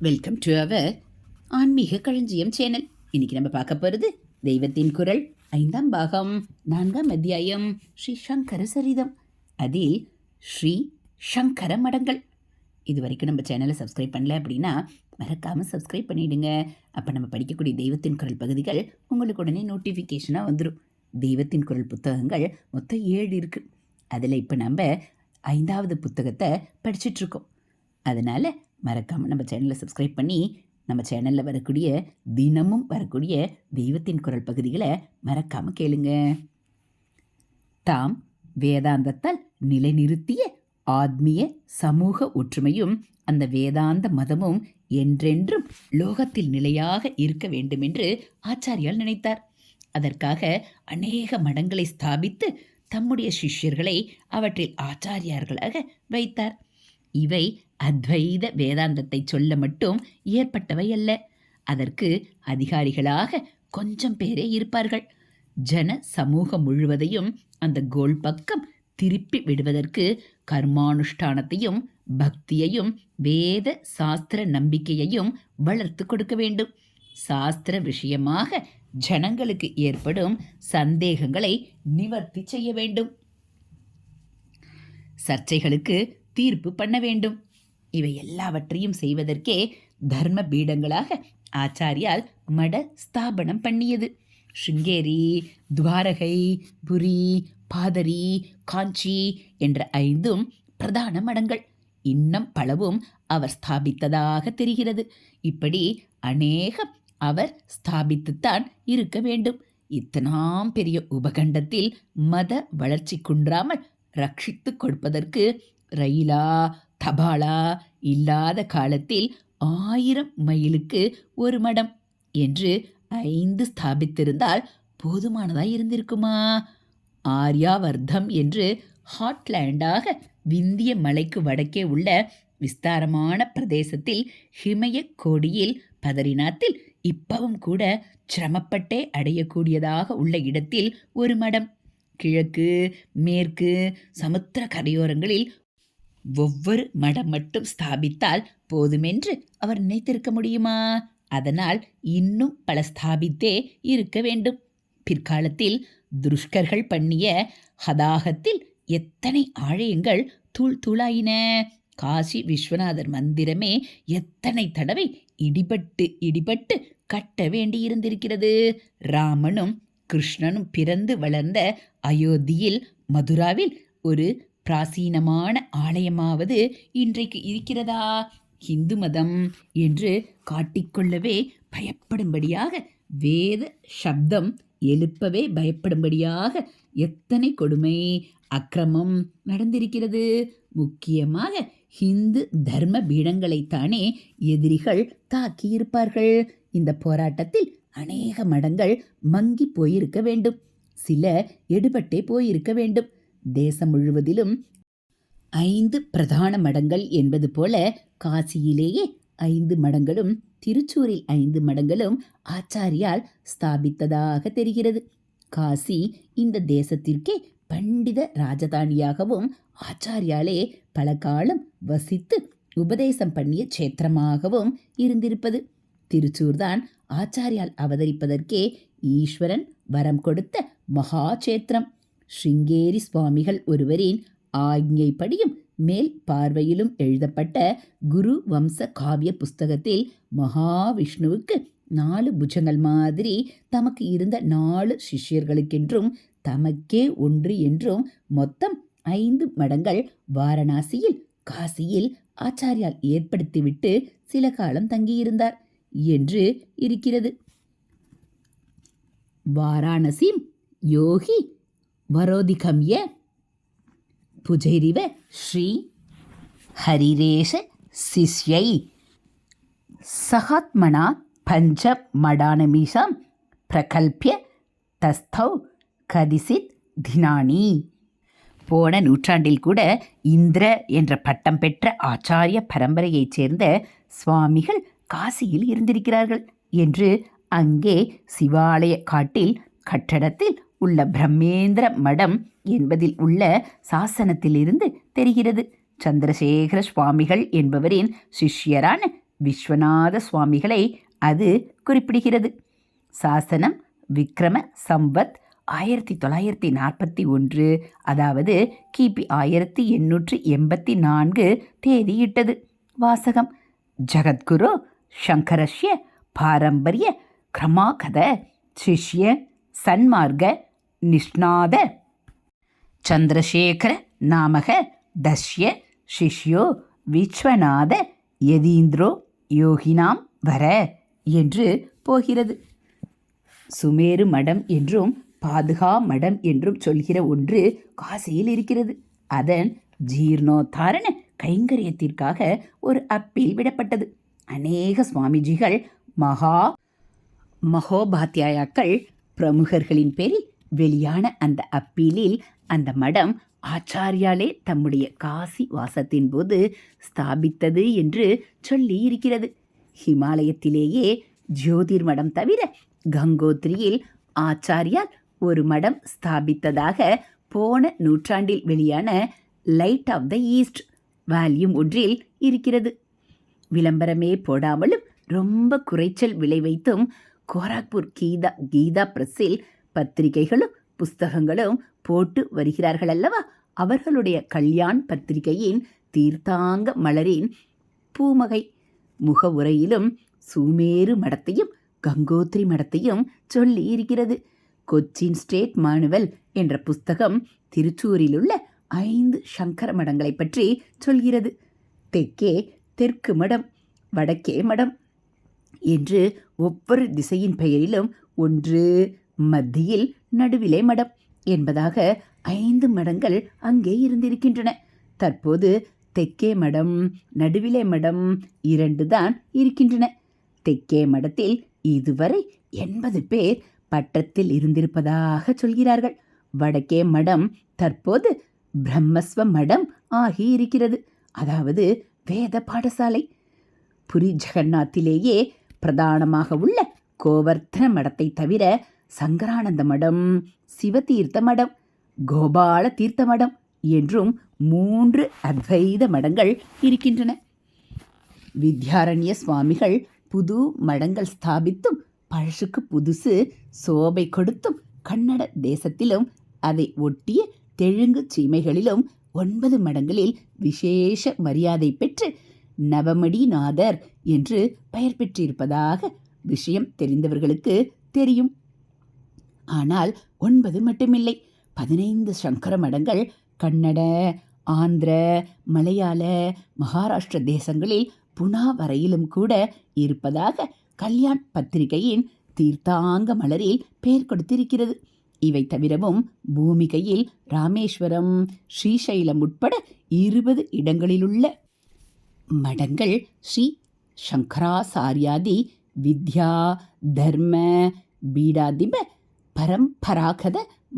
Welcome to our ஆன்மீக களஞ்சியம் channel இன்னைக்கு நம்ம பார்க்க போகிறது தெய்வத்தின் குரல். ஐந்தாம் பாகம் நான்காம் அத்தியாயம் ஸ்ரீ சங்கர சரிதம். அதில் ஸ்ரீ சங்கர மடங்கள். இது வரைக்கும் நம்ம சேனலை சப்ஸ்கிரைப் பண்ணல அப்படின்னா மறக்காமல் சப்ஸ்கிரைப் பண்ணிவிடுங்க அப்போ நம்ம படிக்கக்கூடிய தெய்வத்தின் குரல் பகுதிகள் உங்களுக்கு உடனே நோட்டிஃபிகேஷனாக வந்துடும் தெய்வத்தின் குரல் புத்தகங்கள் மொத்தம் ஏழு இருக்குது அதில் இப்போ நம்ம ஐந்தாவது புத்தகத்தை படிச்சிட்ருக்கோம் அதனால் மறக்காமல் நம்ம சேனலை சப்ஸ்கிரைப் பண்ணி நம்ம சேனலில் வரக்கூடிய தினமும் வரக்கூடிய தெய்வத்தின் குரல் பகுதிகளை மறக்காமல் கேளுங்க. தாம் வேதாந்தத்தால் நிலைநிறுத்திய ஆத்மீய சமூக ஒற்றுமையும் அந்த வேதாந்த மதமும் என்றென்றும் லோகத்தில் நிலையாக இருக்க வேண்டுமென்று ஆச்சாரியால் நினைத்தார். அதற்காக அநேக மடங்களை ஸ்தாபித்து தம்முடைய சிஷ்யர்களை அவற்றில் ஆச்சாரியார்களாக வைத்தார். இவை அத்வைத வேதாந்தத்தை சொல்ல மட்டும் ஏற்பட்டவை அல்ல. அதற்கு அதிகாரிகளாக கொஞ்சம் பேரே இருப்பார்கள். ஜன சமூகம் முழுவதையும் அந்த கோல் பக்கம் திருப்பி விடுவதற்கு கர்மானுஷ்டானத்தையும் பக்தியையும் வேத சாஸ்திர நம்பிக்கையையும் வளர்த்து கொடுக்க வேண்டும். சாஸ்திர விஷயமாக ஜனங்களுக்கு ஏற்படும் சந்தேகங்களை நிவர்த்தி செய்ய வேண்டும். சர்ச்சைகளுக்கு தீர்ப்பு பண்ண வேண்டும். இவை எல்லாவற்றையும் செய்வதற்கே தர்ம பீடங்களாக ஆச்சாரியால் மட ஸ்தாபனம் பண்ணியது. ஸ்ருங்கேரி துவாரகை புரி பாதரி காஞ்சி என்ற ஐந்தும் பிரதான மடங்கள். இன்னும் பலவும் அவர் ஸ்தாபித்ததாக தெரிகிறது. இப்படி அநேகம் அவர் ஸ்தாபித்துத்தான் இருக்க வேண்டும். இத்தனாம் பெரிய உபகண்டத்தில் மத வளர்ச்சி குன்றாமல் ரட்சித்து கொடுப்பதற்கு ரயிலா தபாலா இல்லாத காலத்தில் ஆயிரம் மைலுக்கு ஒரு மடம் என்று ஐந்து ஸ்தாபித்திருந்தால் போதுமானதாய் இருந்திருக்குமா? ஆர்யாவர்தம் என்று ஹாட்லேண்டாக விந்திய மலைக்கு வடக்கே உள்ள விஸ்தாரமான பிரதேசத்தில் ஹிமய கோடியில் பதரிநாத்தில் இப்பவும் கூட சிரமப்பட்டே அடையக்கூடியதாக உள்ள இடத்தில் ஒரு மடம். கிழக்கு மேற்கு சமுத்திர கரையோரங்களில் ஒவ்வொரு மடம் மட்டும் ஸ்தாபித்தால் போதுமென்று அவர் நினைத்திருக்க முடியுமா? அதனால் இன்னும் பல ஸ்தாபித்தே இருக்க வேண்டும். பிற்காலத்தில் துருஷ்கர்கள் பண்ணிய ஹதாகத்தில் எத்தனை ஆலயங்கள் தூள் தூளாயின? காசி விஸ்வநாதர் மந்திரமே எத்தனை தடவை இடிபட்டு இடிபட்டு கட்ட வேண்டியிருந்திருக்கிறது? ராமனும் கிருஷ்ணனும் பிறந்து வளர்ந்த அயோத்தியில் மதுராவில் ஒரு பிராசீனமான ஆலயமாவது இன்றைக்கு இருக்கிறதா? இந்து மதம் என்று காட்டிக்கொள்ளவே பயப்படும்படியாக வேத சப்தம் எழுப்பவே பயப்படும்படியாக எத்தனை கொடுமை அக்கிரமம் நடந்திருக்கிறது? முக்கியமாக ஹிந்து தர்ம பீடங்களைத்தானே எதிரிகள் தாக்கியிருப்பார்கள். இந்த போராட்டத்தில் அநேக மடங்கள் மங்கி போயிருக்க வேண்டும். சில எடுபட்டே போயிருக்க வேண்டும். தேசம் முழுவதிலும் ஐந்து பிரதான மடங்கள் என்பது போல காசியிலேயே ஐந்து மடங்களும் திருச்சூரில் ஐந்து மடங்களும் ஆச்சாரியால் ஸ்தாபித்ததாக தெரிகிறது. காசி இந்த தேசத்திற்கே பண்டித ராஜதானியாகவும் ஆச்சாரியாலே பல காலம் வசித்து உபதேசம் பண்ணிய க்ஷேத்திரமாகவும் இருந்திருப்பது. திருச்சூர்தான் ஆச்சாரியால் அவதரிப்பதற்கே ஈஸ்வரன் வரம் கொடுத்த மகா க்ஷேத்திரம். ஸ்ருங்கேரி சுவாமிகள் ஒருவரின். ஆக்ஞைப்படியும் மேல் பார்வையிலும் எழுதப்பட்ட குரு வம்ச காவிய புஸ்தகத்தில் மகாவிஷ்ணுவுக்கு நாலு புஜங்கள் மாதிரி தமக்கு இருந்த நாலு சிஷ்யர்களுக்கென்றும் தமக்கே ஒன்று என்றும் மொத்தம் ஐந்து மடங்கள் வாரணாசியில் காசியில் ஆச்சாரியால் ஏற்படுத்திவிட்டு சில காலம் தங்கியிருந்தார் என்று இருக்கிறது. வாராணசிம் யோகி வரோதிகம்ய புஜைரிவ ஸ்ரீ ஹரிரேஷ சிஷ்யை சகாத்மனா பஞ்ச மடானமிஷம் பிரகல்பிய தஸ்தௌ கதிசித் தினானி போன நூற்றாண்டில் கூட இந்திர என்ற பட்டம் பெற்ற ஆச்சாரிய பரம்பரையைச் சேர்ந்த சுவாமிகள் காசியில் இருந்திருக்கிறார்கள் என்று அங்கே சிவாலய காட்டில் கட்டடத்தில் உள்ள பிரம்மேந்திர மடம் என்பதில் உள்ள சாசனத்திலிருந்து தெரிகிறது. சந்திரசேகர சுவாமிகள் என்பவரின் சிஷ்யரான விஸ்வநாத சுவாமிகளை அது குறிப்பிடுகிறது. சாசனம் விக்ரம சம்பத் ஆயிரத்தி தொள்ளாயிரத்தி நாற்பத்தி ஒன்று அதாவது கிபி ஆயிரத்தி எண்ணூற்றி எண்பத்தி நான்கு தேதியிட்டது. வாசகம். ஜகத்குரு சங்கரஸ்ய பாரம்பரிய கிரமாகத சிஷ்ய சன்மார்க்க நிஷ்ணாத. சந்திரசேகர நாமக தஸ்ய சிஷ்யோ விஸ்வநாத யதீந்திரோ யோகினாம் வர என்று போகிறது. சுமேரு மடம் என்றும் பாதுகா மடம் என்றும் சொல்கிற ஒன்று காசியில் இருக்கிறது. அதன் ஜீர்ணோத்தாரண கைங்கரியத்திற்காக ஒரு அப்பீல் விடப்பட்டது. அநேக சுவாமிஜிகள் மகா மகோபாத்தியாயாக்கள் பிரமுகர்களின் பேரில் வெளியான அந்த அப்பீலில் அந்த மடம் ஆச்சாரியாலே தம்முடைய காசி வாசத்தின் போது ஸ்தாபித்தது என்று சொல்லி இருக்கிறது ஹிமாலயத்திலேயே ஜோதிர் மடம் தவிர கங்கோத்ரியில் ஆச்சாரியால் ஒரு மடம் ஸ்தாபித்ததாக போன நூற்றாண்டில் வெளியான light of the east volume ஒன்றில் இருக்கிறது. விளம்பரமே போடாமலும் ரொம்ப குறைச்சல் விலை வைத்தும் கோராக்பூர் கீதா கீதா பிரஸில் பத்திரிகைகளும் புஸ்தகங்களும் போட்டு வருகிறார்கள் அல்லவா அவர்களுடைய கல்யாண் பத்திரிகையின் தீர்த்தாங்க மலரின் பூமகை. முகவுரையிலும் சூமேரு மடத்தையும் கங்கோத்ரி மடத்தையும் சொல்லி இருக்கிறது. கொச்சின் ஸ்டேட் மானுவல் என்ற புஸ்தகம் திருச்சூரிலுள்ள ஐந்து சங்கர மடங்களை பற்றி சொல்கிறது. தெற்கே தெற்கு மடம் வடக்கே மடம் என்று ஒவ்வொரு திசையின் பெயரிலும் ஒன்று மத்தியில் நடுவிலே மடம் என்பதாக ஐந்து மடங்கள் அங்கே இருந்திருக்கின்றன. தற்போது தெற்கே மடம் நடுவிலே மடம் இரண்டு தான் இருக்கின்றன. தெற்கே மடத்தில் இதுவரை எண்பது பேர் பட்டத்தில் இருந்திருப்பதாக சொல்கிறார்கள். வடக்கே மடம் தற்போது பிரம்மஸ்வ மடம் ஆகி இருக்கிறது. அதாவது வேத பாடசாலை. புரி ஜெகநாத்திலேயே பிரதானமாக உள்ள கோவர்த்தன மடத்தை தவிர சங்கரானந்த மடம் சிவதீர்த்த மடம் கோபால தீர்த்த மடம் என்றும் மூன்று அத்வைத மடங்கள் இருக்கின்றன. வித்யாரண்ய சுவாமிகள் புது மடங்கள் ஸ்தாபித்தும் பழசுக்கு புதுசு சோபை கொடுத்தும் கன்னட தேசத்திலும் அதை ஒட்டிய தெலுங்கு சீமைகளிலும் ஒன்பது மடங்களில் விசேஷ மரியாதை பெற்று நவமடிநாதர் என்று பெயர் பெற்றிருப்பதாக விஷயம் தெரிந்தவர்களுக்கு தெரியும். ஆனால் ஒன்பது மட்டுமில்லை. பதினைந்து சங்கர மடங்கள் கன்னட ஆந்திர மலையாள மகாராஷ்டிர தேசங்களில் புனா வரையிலும் கூட இருப்பதாக கல்யாண் பத்திரிகையின் தீர்த்தாங்க மலரில் பெயர் கொடுத்திருக்கிறது. இவை தவிரவும் பூமிகையில் ராமேஸ்வரம் ஸ்ரீசைலம் உட்பட இருபது இடங்களிலுள்ள மடங்கள் ஸ்ரீ சங்கராசாரியாதி வித்யா தர்ம பீடாதிப பரம்பராகத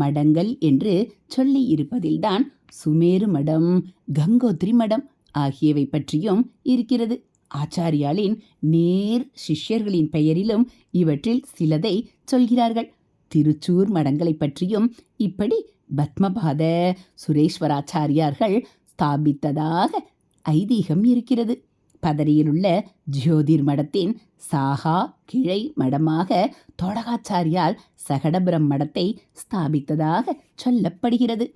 மடங்கள் என்று சொல்லி இருப்பதில்தான் சுமேரு மடம் கங்கோத்ரி மடம் ஆகியவை பற்றியும் இருக்கிறது. ஆச்சாரியாளின் நேர் சிஷ்யர்களின் பெயரிலும் இவற்றில் சிலதை சொல்கிறார்கள். திருச்சூர் மடங்களை பற்றியும் இப்படி பத்மபாத சுரேஸ்வராச்சாரியார்கள் ஸ்தாபித்ததாக ஐதீகம் இருக்கிறது. பதரியிலுள்ள ஜோதிர் மடத்தின் சாகா கிளை மடமாக தோடகாச்சாரியால் சகடபுரம் மடத்தை ஸ்தாபித்ததாக சொல்லப்படுகிறது.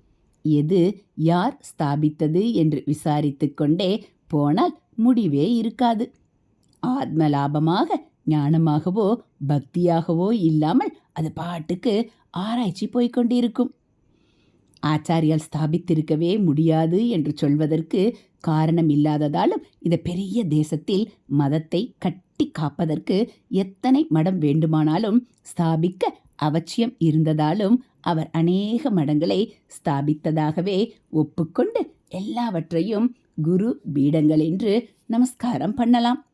எது யார் ஸ்தாபித்தது என்று விசாரித்து கொண்டே போனால் முடிவே இருக்காது. ஆத்ம லாபமாக ஞானமாகவோ பக்தியாகவோ இல்லாமல் அது பாட்டுக்கு ஆராய்ச்சி போய்கொண்டிருக்கும் ஆச்சாரியால் ஸ்தாபித்திருக்கவே முடியாது என்று சொல்வதற்கு காரணம் இல்லாததாலும் இந்த பெரிய தேசத்தில் மதத்தை கட்டி காப்பதற்கு எத்தனை மடம் வேண்டுமானாலும் ஸ்தாபிக்க அவசியம் இருந்ததாலும் அவர் அநேக மடங்களை ஸ்தாபித்ததாகவே ஒப்புக்கொண்டு எல்லாவற்றையும் குரு பீடங்கள் என்று நமஸ்காரம் பண்ணலாம்.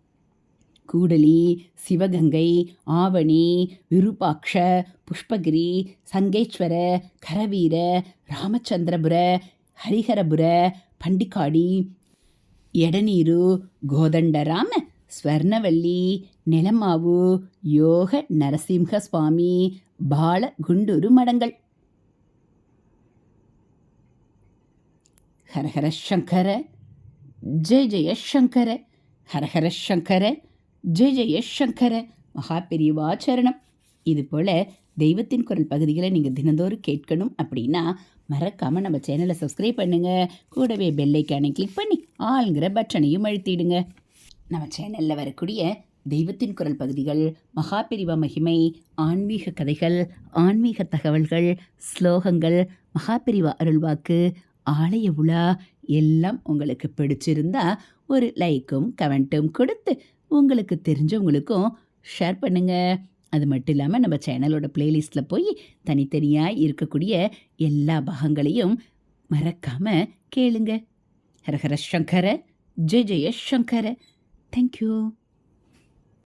கூடலி சிவகங்கை ஆவணி விருபாக்ஷ புஷ்பகிரி சங்கேஸ்வர கரவீர ராமச்சந்திரபுர ஹரிஹரபுர பண்டிக்காடி எடநீரு கோதண்டராம ஸ்வர்ணவல்லி நிலமாவு யோக நரசிம்ஹ சுவாமி பால குண்டூரு மடங்கள். ஹரஹர சங்கர ஜெய ஜெய சங்கர ஹரஹர சங்கர. ஜெய ஜெய சங்கர மகா பெரியவாச்சரணம் இது போல் தெய்வத்தின் குரல் பகுதிகளை நீங்கள் தினந்தோறும் கேட்கணும் அப்படின்னா மறக்காமல் நம்ம சேனலை சப்ஸ்கிரைப் பண்ணுங்கள் கூடவே பெல்லைக்கானை கிளிக் பண்ணி ஆளுங்கிற பட்டனையும் அழுத்திடுங்க. நம்ம சேனலில் வரக்கூடிய தெய்வத்தின் குரல் பகுதிகள் மகாபிரிவ மகிமை ஆன்மீக கதைகள் ஆன்மீக தகவல்கள் ஸ்லோகங்கள் மகாபிரிவா அருள்வாக்கு ஆலய உலா எல்லாம் உங்களுக்கு பிடிச்சிருந்தா ஒரு லைக்கும் கமெண்ட்டும் கொடுத்து உங்களுக்கு தெரிஞ்சவங்களுக்கும் ஷேர் பண்ணுங்க. அது மட்டும் இல்லாமல் நம்ம சேனலோட பிளேலிஸ்ட்டில் போய் தனித்தனியாக இருக்கக்கூடிய எல்லா பாகங்களையும் மறக்காமல் கேளுங்க. ஹரஹர சங்கர ஜெய ஜெய சங்கர. தேங்க்யூ